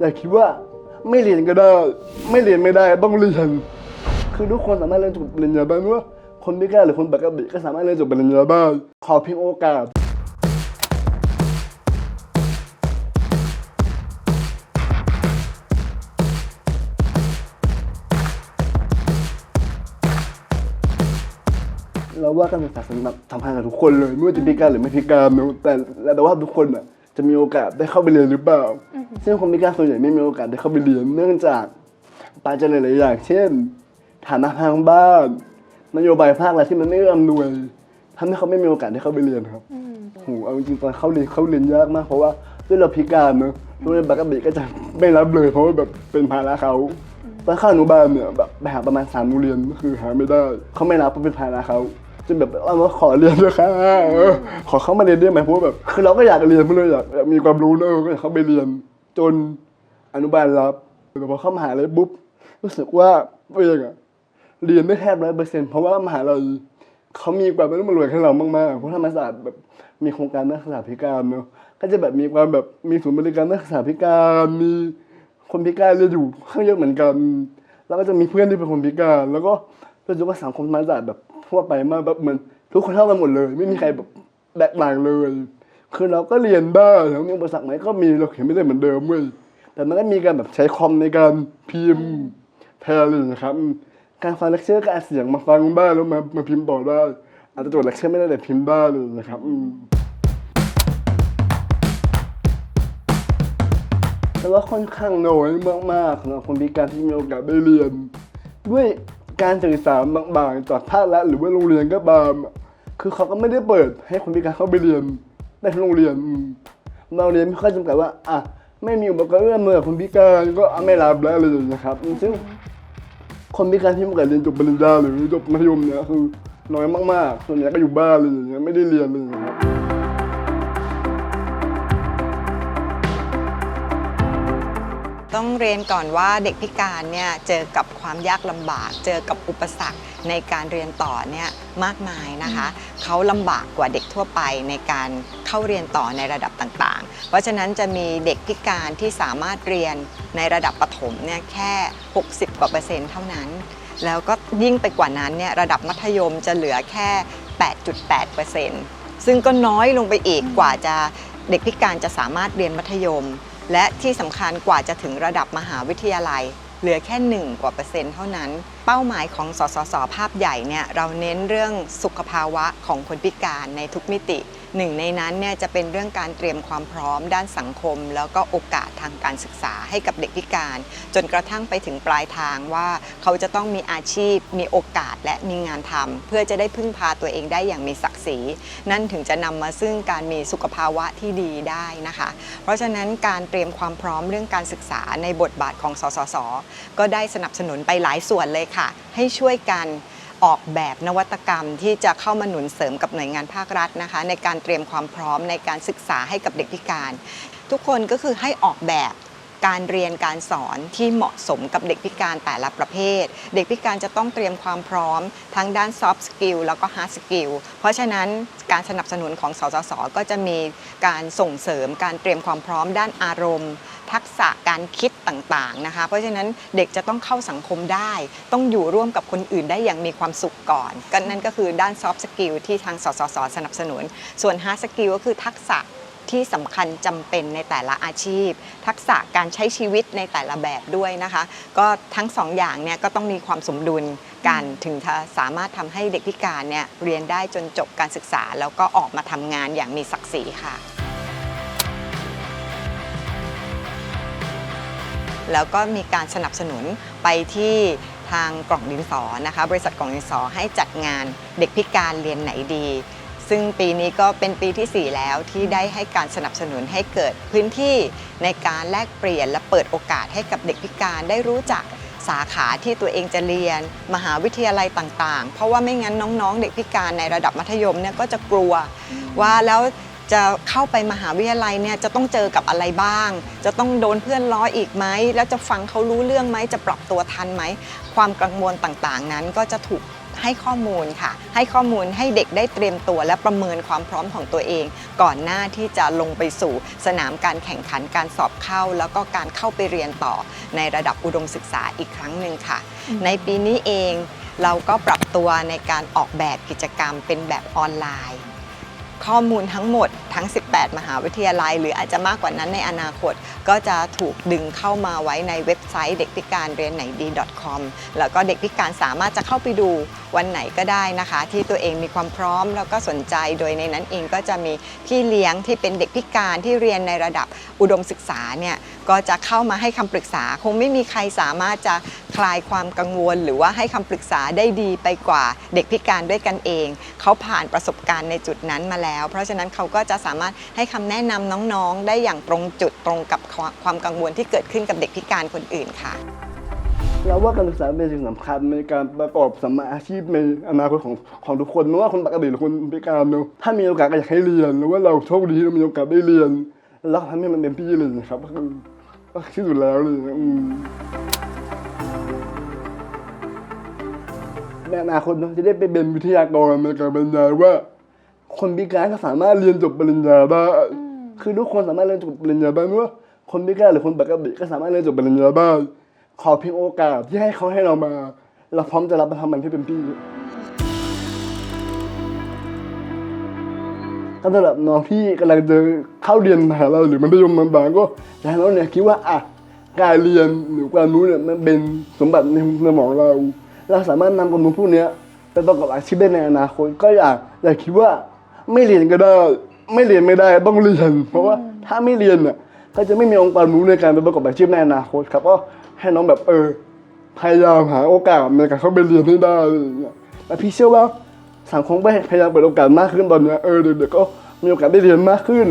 อย่าคิดว่าไม่เรียนก็ได้ ไม่เรียนไม่ได้ต้องเรียน คือทุกคนสามารถเรียนจบปริญญาได้ไม่ว่าคนพิการหรือคนปกติก็สามารถเรียนจบปริญญาได้ขอเพียงโอกาสเราว่าการศึกษาสำหรับสำคัญกับทุกคนเลยไม่ว่าจะพิการหรือไม่พิการนะแต่แต่ว่าทุกคนอะจะมีโอกาสได้เข้าไปเรียนหรือเปล่า ซึ่งคนพิการส่วนใหญ่ไม่มีโอกาสได้เข้าไปเรียนเนื่องจากปัจจัยหลายๆอย่าง เช่น ฐานะทางบ้าน นโยบายภาครัฐที่มันไม่เอื้ออำนวยทำให้เขาไม่มีโอกาสได้เข้าไปเรียนครับโหเอาจริงๆตอนเข้าเรียนเข้าเรียนยากมาก เพราะว่าด้วยเราพิการเนอะโรงเรียนปกติก็จะไม่รับเลย เพราะว่าแบบเป็นภาระเขาตอนเข้าอนุบาลเนี่ยแบบไปหาประมาณสามโรงเรียนก็คือหาไม่ได้เขาไม่รับเพราะเป็นภาระเขาจนแบบว่ามาขอเรียนด้วยค่ะเออขอเข้ามาเรียนได้ไหมเพราะว่าแบบคือเราก็อยากเรียนเพื่อเลยอยากอยากมีความรู้เนอะก็อยากเข้าไปเรียน จนอนุบาลรับแต่พอเข้ามหาลัยปุ๊บรู้สึกว่าตัวเองอะเรียนไม่แทบร้อยเปอร์เซ็นต์เพราะว่ามหาลัยเขามีความเป็นมารวยให้เรามากๆเพราะธรรมศาสตร์แบบมีโครงการนักศึกษาพิการเนอะก็จะแบบมีความแบบมีศูนย์บริการนักศึกษาพิการมีคนพิการเรียนอยู่ข้างเยอะเหมือนกัน แล้วก็จะมีเพื่อนที่เป็นคนพิการ แล้วก็รู้สึกว่าสังคมธรรมศาสตร์แบบทั่วไปมากแบบเหมือนทุกคนเท่ากันหมดเลย ไม่มีใครแบบแตกต่างเลย คือเราก็เรียนได้แล้วมีอุปสรรคไหมก็มีเราเขียนไม่ได้เหมือนเดิมเว้ยแต่มันก็มีการแบบใช้คอมในการพิมพ์แทนอะไรอย่างเลยครับ การฟังเลคเชอร์ก็อัดเสียงมาฟังได้แล้วมามาพิมพ์ต่อได้ อาจจะจดเลคเชอร์ไม่ได้แต่พิมพ์ได้เลยนะครับแต่ว่าค่อนข้างน้อยมากๆสำหรับคนพิการที่มีโอกาสได้เรียน ด้วยการสื่อสารบางๆจากภาครัฐหรือว่าโรงเรียนก็ตามอะคือเขาก็ไม่ได้เปิดให้คนพิการเข้าไปเรียน ได้ทั้งโรงเรียนบางโรงเรียนไม่ค่อยจำกัดว่าอะไม่มีอุปกรณ์เอื้อมมือคนพิการก็ไม่รับแล้วอะไรอย่างเงี้ยครับอืมซึ่งคนพิการที่มีโอกาสเรียนจบปริญญาหรือจบมัธยมเนี่ยคือน้อยมากๆ ส่วนใหญ่ก็อยู่บ้านเลยอย่างเงี้ยไม่ได้เรียนเลยครับ ต้องเรียนก่อนว่าเด็กพิการเนี่ยเจอกับความยากลำบาก เจอกับอุปสรรคในการเรียนต่อเนี่ยมากมายนะคะ เขาลำบากกว่าเด็กทั่วไปในการเข้าเรียนต่อในระดับต่างๆ เพราะฉะนั้นจะมีเด็กพิการที่สามารถเรียนในระดับประถมเนี่ยแค่ 60กว่าเปอร์เซ็นต์เท่านั้น แล้วก็ยิ่งไปกว่านั้นเนี่ยระดับมัธยมจะเหลือแค่ 8.8เปอร์เซ็นต์ซึ่งก็น้อยลงไปอีกกว่าจะเด็กพิการจะสามารถเรียนมัธยม และที่สำคัญกว่าจะถึงระดับมหาวิทยาลัย เหลือแค่ 1 กว่าเปอร์เซ็นต์เท่านั้น เป้าหมายของสสสภาพใหญ่เนี่ยเราเน้นเรื่องสุขภาวะของคนพิการในทุกมิติ หนึ่งในนั้นเนี่ยจะเป็นเรื่องการเตรียมความพร้อมด้านสังคม แล้วก็โอกาสทางการศึกษาให้กับเด็กพิการ จนกระทั่งไปถึงปลายทางว่าเขาจะต้องมีอาชีพ มีโอกาสและมีงานทำเพื่อจะได้พึ่งพาตัวเองได้อย่างมีศักดิ์ศรี นั่นถึงจะนำมาซึ่งการมีสุขภาวะที่ดีได้นะคะ เพราะฉะนั้นการเตรียมความพร้อมเรื่องการศึกษาในบทบาทของสสส ก็ได้สนับสนุนไปหลายส่วนเลยค่ะค่ะ ให้ช่วยกันออกแบบนวัตกรรมที่จะเข้ามาหนุนเสริมกับหน่วยงานภาครัฐนะคะ ในการเตรียมความพร้อมในการศึกษาให้กับเด็กพิการ ทุกคนก็คือให้ออกแบบการเรียนการสอนที่เหมาะสมกับเด็กพิการแต่ละประเภท เด็กพิการจะต้องเตรียมความพร้อม ทั้งด้าน soft skill แล้วก็ hard skill เพราะฉะนั้นการสนับสนุนของสสส ก็จะมีการส่งเสริมการเตรียมความพร้อมด้านอารมณ์ ษะการคิดต่างๆนะคะ เพราะฉะนั้นเด็กจะต้องเข้าสังคมได้ ต้องอยู่ร่วมกับคนอื่นได้อย่างมีความสุขก่อนก็นั่นก็คือด้าน soft skill ที่ทางสสสสนับสนุน ส่วน hard skill ก็คือทักษะที่สำคัญจำเป็นในแต่ละอาชีพ ทักษะการใช้ชีวิตในแต่ละแบบด้วยนะคะ ก็ทั้งสองอย่างเนี่ยก็ต้องมีความสมดุลกันถึงจะสามารถทำให้เด็กพิการเนี่ยเรียนได้จนจบการศึกษา แล้วก็ออกมาทำงานอย่างมีศักดิ์ศรีค่ะ แล้วก็มีการสนับสนุนไปที่ทางกล่องดินสอนะคะ บริษัทกล่องดินสอให้จัดงานเด็กพิการเรียนไหนดี ซึ่งปีนี้ก็เป็นปีที่ 4 แล้วที่ได้ให้การสนับสนุนให้เกิดพื้นที่ในการแลกเปลี่ยนและเปิดโอกาสให้กับเด็กพิการได้รู้จักสาขาที่ตัวเองจะเรียน มหาวิทยาลัยต่าง ๆ เพราะว่าไม่งั้นน้องๆ เด็กพิการในระดับมัธยมเนี่ยก็จะกลัวว่าแล้ว จะเข้าไปมหาวิทยาลัยเนี่ยจะต้องเจอกับอะไรบ้าง จะต้องโดนเพื่อนล้ออีกไหม แล้วจะฟังเขารู้เรื่องไหม จะปรับตัวทันไหม ความกังวลต่างๆ นั้นก็จะถูกให้ข้อมูลค่ะ ให้ข้อมูลให้เด็กได้เตรียมตัวและประเมินความพร้อมของตัวเอง ก่อนหน้าที่จะลงไปสู่สนามการแข่งขันการสอบเข้า แล้วก็การเข้าไปเรียนต่อในระดับอุดมศึกษาอีกครั้งหนึ่งค่ะ ในปีนี้เองเราก็ปรับตัวในการออกแบบกิจกรรมเป็นแบบออนไลน์ ข้อมูลทั้งหมดทั้ง 18 มหาวิทยาลัย หรืออาจจะมากกว่านั้นในอนาคต ก็จะถูกดึงเข้ามาไว้ในเว็บไซต์เด็กพิการเรียนไหนดี .com แล้วก็เด็กพิการสามารถจะเข้าไปดูวันไหนก็ได้นะคะ ที่ตัวเองมีความพร้อมแล้วก็สนใจโดยในนั้นเองก็จะมีพี่เลี้ยงที่เป็นเด็กพิการที่เรียนในระดับอุดมศึกษาเนี่ยก็จะเข้ามาให้คำปรึกษา คงไม่มีใครสามารถจะคลายความกังวล หรือว่าให้คำปรึกษาได้ดีไปกว่าเด็กพิการด้วยกันเอง เขาผ่านประสบการณ์ในจุดนั้นมาแล้วเพราะฉะนั้นเขาก็จะสามารถให้คำแนะนำน้องๆ ได้อย่างตรงจุดตรงกับความกังวลที่เกิดขึ้นกับเด็กพิการคนอื่นค่ะเราว่าการศึกษาเป็นสิ่งสำคัญในการประกอบสัมมาอาชีพในอนาคตของของทุกคนไม่ว่าคนปกติหรือคนพิการเนอะถ้ามีโอกาสก็อยากให้เรียนหรือว่าเราโชคดีเรามีโอกาสได้เรียน แล้วทำให้มันเป็นที่เลยนะครับก็คือก็ที่สุดแล้วเลยนะอืมในอนาคตเนอะจะได้ไปเป็นวิทยากรในการบรรยายว่า คนพิการก็สามารถเรียนจบปริญญาได้คือทุกคนสามารถเรียนจบปริญญาได้ไม่ว่าคนพิการหรือคนปกติก็สามารถเรียนจบปริญญาได้ขอเพียงโอกาสที่ให้เขาให้เรามา เราพร้อมจะรับมาทำมันให้เป็นที่ก็สำหรับน้องที่กำลังจะเข้าเรียนมหาลัยหรือมัธยมต่างๆก็อยากให้น้องเนี่ยคิดว่าอะการเรียนหรือความรู้เนี่ยมันเป็นสมบัติในสมองเรา เราสามารถนำความรู้พวกเนี้ยไปประกอบอาชีพได้ในอนาคตก็อยากอยากคิดว่า ไม่เรียนก็ได้ ไม่เรียนไม่ได้ต้องเรียน เพราะว่าถ้าไม่เรียนเนี่ยก็จะไม่มีองค์ความรู้ในการไปประกอบอาชีพในอนาคตครับก็ให้น้องแบบเออพยายามหาโอกาสในการเข้าไปเรียนให้ได้อะไรอย่างเงี้ยแต่พี่เชื่อว่าสังคมก็พยายามเปิดโอกาสมากขึ้นตอนเนี้ยเออเด็กๆก็มีโอกาสได้เรียนมากขึ้น